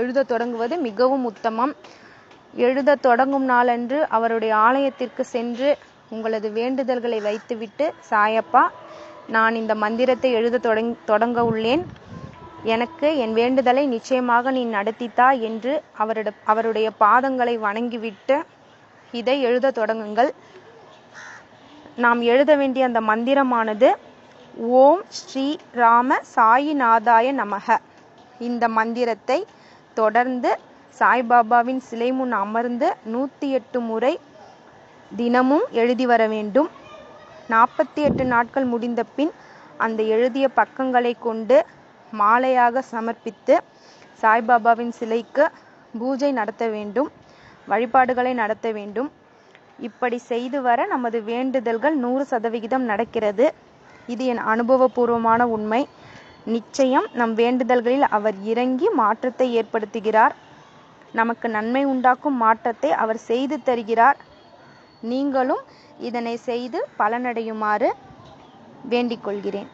எழுதத் தொடங்குவது மிகவும் உத்தமம். எழுதத் தொடங்கும் நாளன்று அவருடைய ஆலயத்திற்கு சென்று உங்களது வேண்டுதல்களை வைத்துவிட்டு சாயப்பா நான் இந்த மந்திரத்தை எழுதத் தொடங் தொடங்க உள்ளேன். எனக்கு என் வேண்டுதலை நிச்சயமாக நீ நடத்தித்தா என்று அவரிட அவருடைய பாதங்களை வணங்கிவிட்டு இதை எழுதத் தொடங்குங்கள். நாம் எழுத வேண்டிய அந்த மந்திரமானது ஓம் ஸ்ரீ ராம சாயிநாதாய நமக. இந்த மந்திரத்தை தொடர்ந்து சாய்பாபாவின் சிலை முன் அமர்ந்து நூற்றி எட்டு முறை தினமும் எழுதி வர வேண்டும். நாற்பத்தி எட்டு நாட்கள் முடிந்த பின் அந்த எழுதிய பக்கங்களை கொண்டு மாலையாக சமர்ப்பித்து சாய்பாபாவின் சிலைக்கு பூஜை நடத்த வேண்டும் வழிபாடுகளை நடத்த வேண்டும். இப்படி செய்து வர நமது வேண்டுதல்கள் நூறு சதவிகிதம் நடக்கிறது. இது என் அனுபவபூர்வமான உண்மை. நிச்சயம் நம் வேண்டுதல்களில் அவர் இறங்கி மாற்றத்தை ஏற்படுத்துகிறார். நமக்கு நன்மை உண்டாக்கும் மாற்றத்தை அவர் செய்து தருகிறார். நீங்களும் இதனை செய்து பலனடையுமாறு வேண்டிக் கொள்கிறேன்